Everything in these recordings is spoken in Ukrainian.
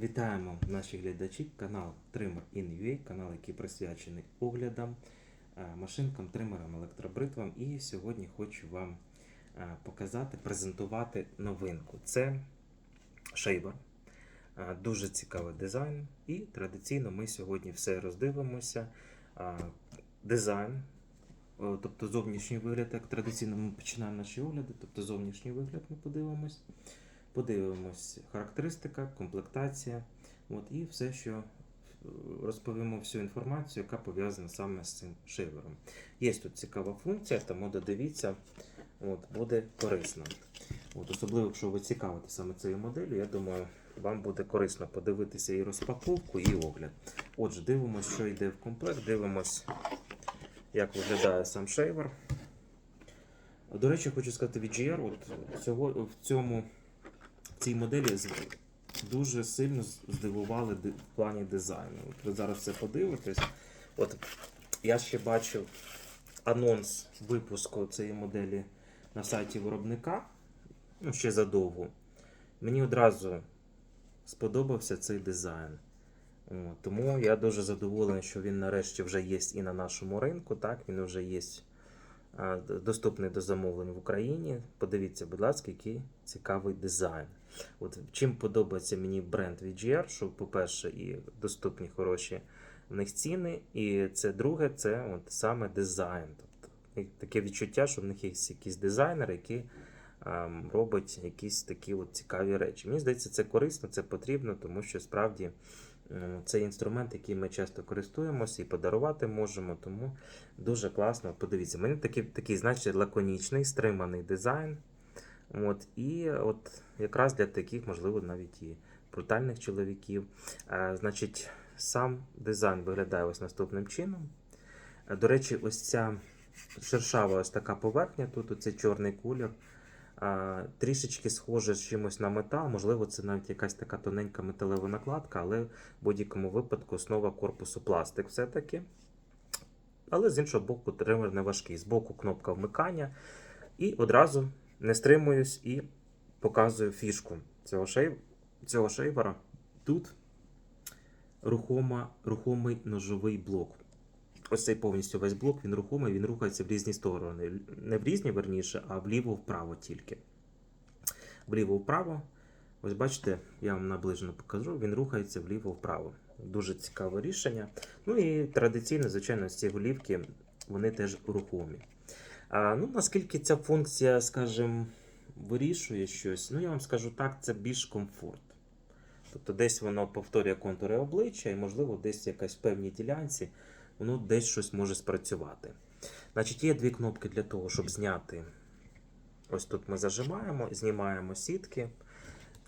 Вітаємо наші глядачі, канал Trimmer in.ua, канал, який присвячений оглядам, е, машинкам, тримерам, електробритвам. І сьогодні хочу вам е, показати, презентувати новинку. Це шейбер. Е, Дуже цікавий дизайн. І традиційно ми сьогодні все роздивимося. Дизайн, тобто зовнішній вигляд, як традиційно ми починаємо наші огляди, тобто зовнішній вигляд ми подивимось. Подивимось характеристика, комплектація, от, і все, що е, розповімо всю інформацію, яка пов'язана саме з цим шейвером. Є тут цікава функція, тому додивіться, от, буде корисно. От, особливо, якщо ви цікавите саме цією моделлю, я думаю, вам буде корисно подивитися і розпаковку, і огляд. Отже, дивимося, що йде в комплект, дивимось, як виглядає сам шейвер. До речі, хочу сказати VGR, от цього, в цьому цій моделі дуже сильно здивували в плані дизайну. От ви зараз це подивитесь. От я ще бачив анонс випуску цієї моделі на сайті виробника ну, ще задовго. Мені одразу сподобався цей дизайн. Тому я дуже задоволений, що він нарешті вже є і на нашому ринку. Так, він вже є доступний до замовлень в Україні. Подивіться, будь ласка, який цікавий дизайн. От чим подобається мені бренд VGR, що, по-перше, і доступні хороші в них ціни, і це друге, це от саме дизайн. Тобто таке відчуття, що в них є якийсь дизайнер, який ем, робить якісь такі от цікаві речі. Мені здається, це корисно, це потрібно, тому що справді це інструмент, який ми часто користуємося і подарувати можемо. Тому дуже класно. Подивіться, в мене такий, такий значить, лаконічний, стриманий дизайн. От, і от якраз для таких, можливо, навіть і брутальних чоловіків. Е, значить, сам дизайн виглядає ось наступним чином. Е, До речі, ось ця шершава ось така поверхня, тут оцей чорний колір. Трішечки схоже з чимось на метал, можливо, це навіть якась така тоненька металева накладка, але в будь-якому випадку основа корпусу пластик все-таки. Але з іншого боку, тример не важкий. Збоку кнопка вмикання. І одразу не стримуюсь і показую фішку цього, шейв... цього шейвера. Тут рухома... рухомий ножовий блок. Ось цей повністю весь блок, він рухомий, він рухається в різні сторони. Не в різні, верніше, а вліво-вправо тільки. Вліво-вправо. Ось бачите, я вам наближено покажу, він рухається вліво-вправо. Дуже цікаве рішення. Ну і традиційно, звичайно, ці голівки вони теж рухомі. А, ну, наскільки ця функція, скажімо, вирішує щось, ну я вам скажу так, це більш комфорт. Тобто десь воно повторює контури обличчя, і, можливо, десь якась в певній ділянці воно десь щось може спрацювати. Значить, є дві кнопки для того, щоб зняти. Ось тут ми зажимаємо, знімаємо сітки,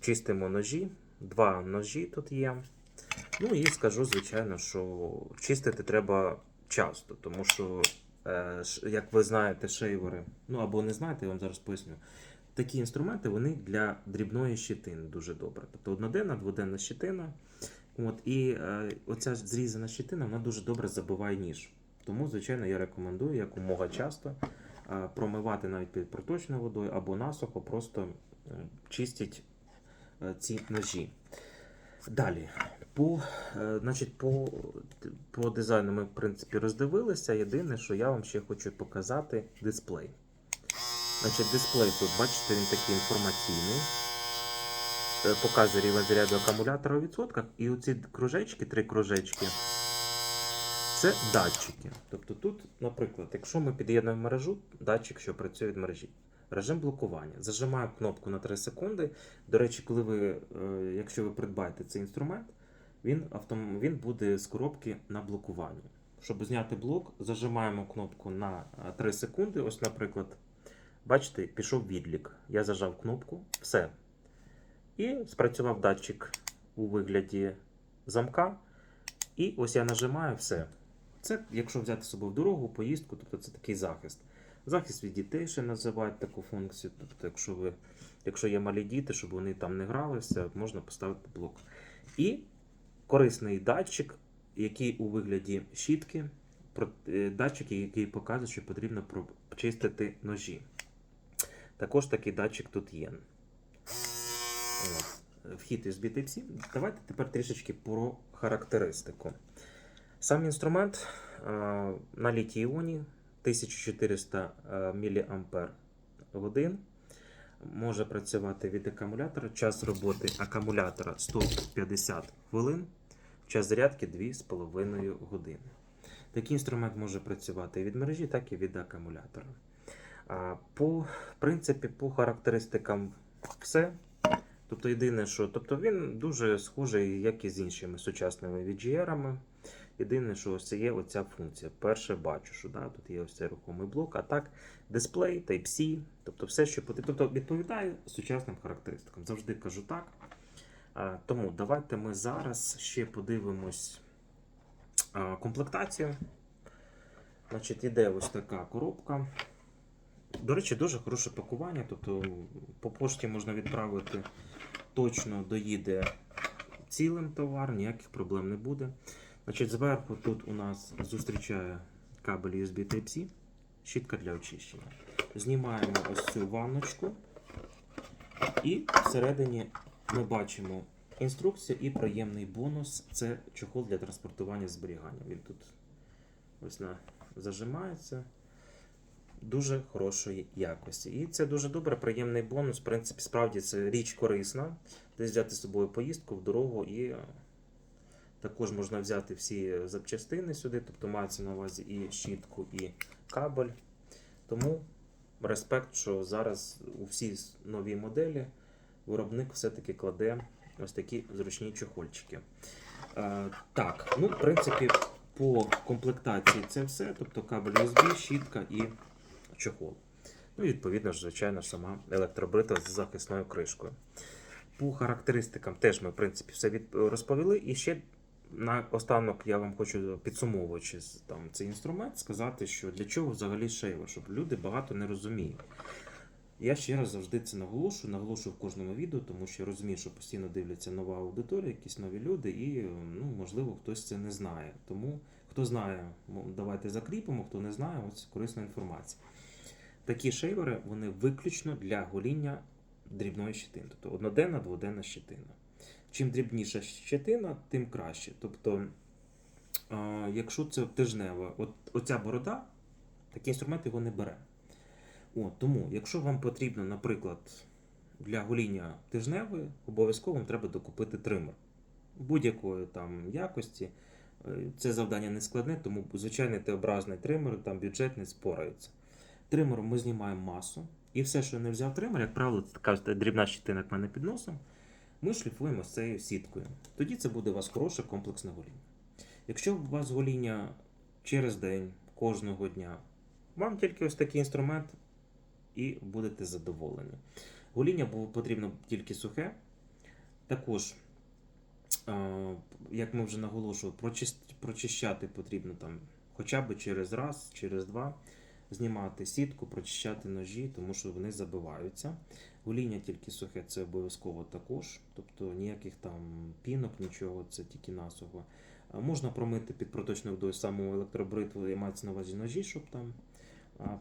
чистимо ножі. Два ножі тут є. Ну і скажу, звичайно, що чистити треба часто, тому що, е, як ви знаєте, шейвери, ну або не знаєте, я вам зараз поясню. Такі інструменти вони для дрібної щитини дуже добре. Тобто одноденна, дводенна щитина. От, і е, оця зрізана щитина вона дуже добре забиває ніж. Тому, звичайно, я рекомендую якомога часто е, промивати навіть під проточною водою або насухо, просто е, чистіть е, ці ножі. Далі, по, е, значить, по, по дизайну ми, в принципі, роздивилися. Єдине, що я вам ще хочу показати дисплей. Значить, дисплей тут, бачите, він такий інформаційний. Е, Показує рівень заряду акумулятора у відсотках. І оці кружечки, три кружечки, це датчики. Тобто тут, наприклад, якщо ми під'єднуємо мережу, датчик, що працює від мережі. Режим блокування. Зажимаю кнопку на 3 секунди. До речі, коли ви, е, якщо ви придбаєте цей інструмент, він, автом... він буде з коробки на блокуванні. Щоб зняти блок, зажимаємо кнопку на е, 3 секунди. Ось, наприклад, бачите, пішов відлік. Я зажав кнопку, все. І спрацював датчик у вигляді замка. І ось я нажимаю все. Це, якщо взяти з собою в дорогу, поїздку, тобто це такий захист. Захист від дітей ще називають таку функцію. Тобто, якщо ви, якщо є малі діти, щоб вони там не гралися, можна поставити блок. І корисний датчик, який у вигляді щітки, е, датчик, який показує, що потрібно почистити ножі. Також такий датчик тут є. От. вхід USB Type-C. Давайте тепер трішечки про характеристику. Сам інструмент е, на літій іоні 1400 мАч може працювати від акумулятора. Час роботи акумулятора 150 хвилин, час зарядки 2,5 години. Такий інструмент може працювати і від мережі, так і від акумулятора. А, По принципі, по характеристикам все. Тобто, єдине, що тобто він дуже схожий, як і з іншими сучасними VGR-ами. Єдине, що ось є оця функція. Перше бачу, що да, тут є ось цей рухомий блок, а так дисплей, Type-C, тобто все, що потрібно. Тобто відповідає сучасним характеристикам. Завжди кажу так. Тому давайте ми зараз ще подивимось комплектацію. Значить, іде ось така коробка. До речі, дуже хороше пакування. Тобто по пошті можна відправити точно доїде цілим товар, ніяких проблем не буде. Значить, зверху тут у нас зустрічає кабель USB Type-C, щітка для очищення. Знімаємо ось цю ванночку. І всередині ми бачимо інструкцію і приємний бонус це чохол для транспортування зберігання. Він тут ось на, зажимається. Дуже хорошої якості. І це дуже добре, приємний бонус. В принципі, справді це річ корисна. Десь взяти з собою поїздку в дорогу і е, також можна взяти всі запчастини сюди, тобто мається на увазі і щітку, і кабель. Тому респект, що зараз у всі нові моделі виробник все-таки кладе ось такі зручні чохольчики. Е, так, ну, в принципі, по комплектації це все. Тобто кабель USB, щітка і чохол. Ну і відповідно ж, звичайно, сама електробрита з захисною кришкою. По характеристикам теж ми, в принципі, все розповіли. І ще на останок я вам хочу, підсумовуючи там, цей інструмент, сказати, що для чого взагалі шейва, щоб люди багато не розуміють. Я ще раз завжди це наголошую, наголошую в кожному відео, тому що я розумію, що постійно дивляться нова аудиторія, якісь нові люди, і ну, можливо хтось це не знає. Тому хто знає, давайте закріпимо, хто не знає, ось корисна інформація. Такі шейвери вони виключно для гоління дрібної щетини, тобто одноденна, дводенна щетина. Чим дрібніша щетина, тим краще. Тобто, якщо це тижнева, от оця борода, такий інструмент його не бере. От, тому, якщо вам потрібно, наприклад, для гоління тижневої, обов'язково вам треба докупити тример будь-якої там якості. Е, Це завдання не складне, тому звичайний Т-образний тример, там бюджетний спорається. Тримером ми знімаємо масу, і все, що не взяв тример, як правило, це така дрібна щетина як в мене під носом, ми шліфуємо з цією сіткою. Тоді це буде у вас хороше комплексне гоління. Якщо у вас гоління через день, кожного дня, вам тільки ось такий інструмент і будете задоволені. Гоління потрібно тільки сухе. Також, як ми вже наголошували, прочищати потрібно там хоча б через раз, через два. Знімати сітку, прочищати ножі, тому що вони забиваються. Гоління тільки сухе, це обов'язково також. Тобто ніяких там пінок, нічого, це тільки насухо. Можна промити під проточною водою саму електробритву і мається на увазі ножі, щоб там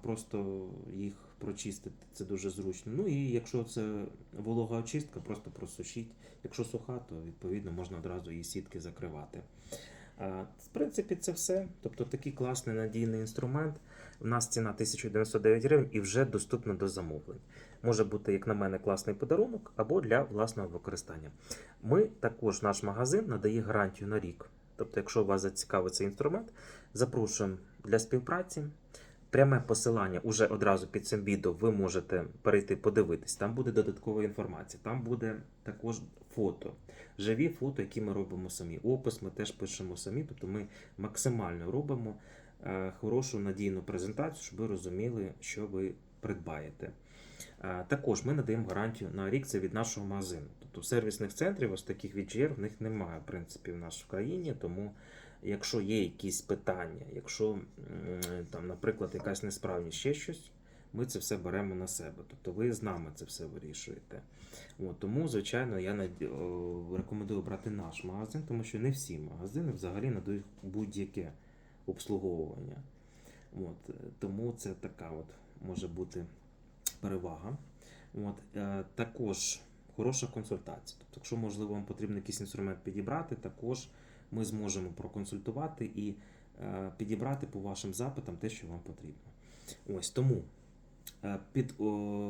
просто їх прочистити. Це дуже зручно. Ну і якщо це волога очистка, просто просушіть. Якщо суха, то відповідно можна одразу її сітки закривати. В принципі, це все. Тобто такий класний надійний інструмент. У нас ціна 1099 гривень і вже доступна до замовлень. Може бути, як на мене, класний подарунок або для власного використання. Ми також наш магазин надає гарантію на рік. Тобто, якщо вас зацікавить цей інструмент, запрошуємо для співпраці. Пряме посилання уже одразу під цим відео ви можете перейти подивитись. Там буде додаткова інформація, там буде також фото, живі фото, які ми робимо самі. Опис ми теж пишемо самі, тобто ми максимально робимо е, хорошу надійну презентацію, щоб ви розуміли, що ви придбаєте. Е, Також ми надаємо гарантію на рік це від нашого магазину. Тобто сервісних центрів, ось таких VGR, в них немає, в принципі, в нашій країні. Тому, якщо є якісь питання, якщо там, наприклад, якась несправність, ще щось, ми це все беремо на себе. Тобто ви з нами це все вирішуєте. От, тому, звичайно, я наді- о, рекомендую брати наш магазин, тому що не всі магазини взагалі надають будь-яке обслуговування. От, е, тому це така от може бути перевага. От, е, також хороша консультація. Тобто, якщо можливо вам потрібно якийсь інструмент підібрати, також ми зможемо проконсультувати і е, підібрати по вашим запитам те, що вам потрібно. Ось тому е, під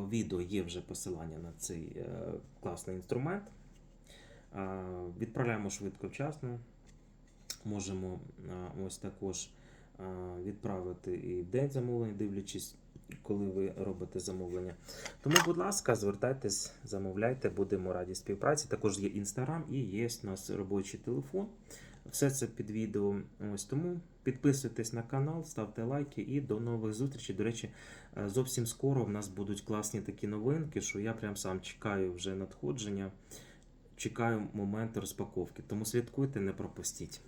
відео є вже посилання на цей е, класний інструмент. Відправляємо швидко вчасно. Можемо ось також відправити і день замовлення, дивлячись, коли ви робите замовлення. Тому, будь ласка, звертайтесь, замовляйте, будемо раді співпраці. Також є інстаграм і є у нас робочий телефон. Все це під відео. Ось тому підписуйтесь на канал, ставте лайки і до нових зустрічей. До речі, е, зовсім скоро в нас будуть класні такі новинки, що я прям сам чекаю вже надходження, чекаю моменту розпаковки. Тому слідкуйте, не пропустіть.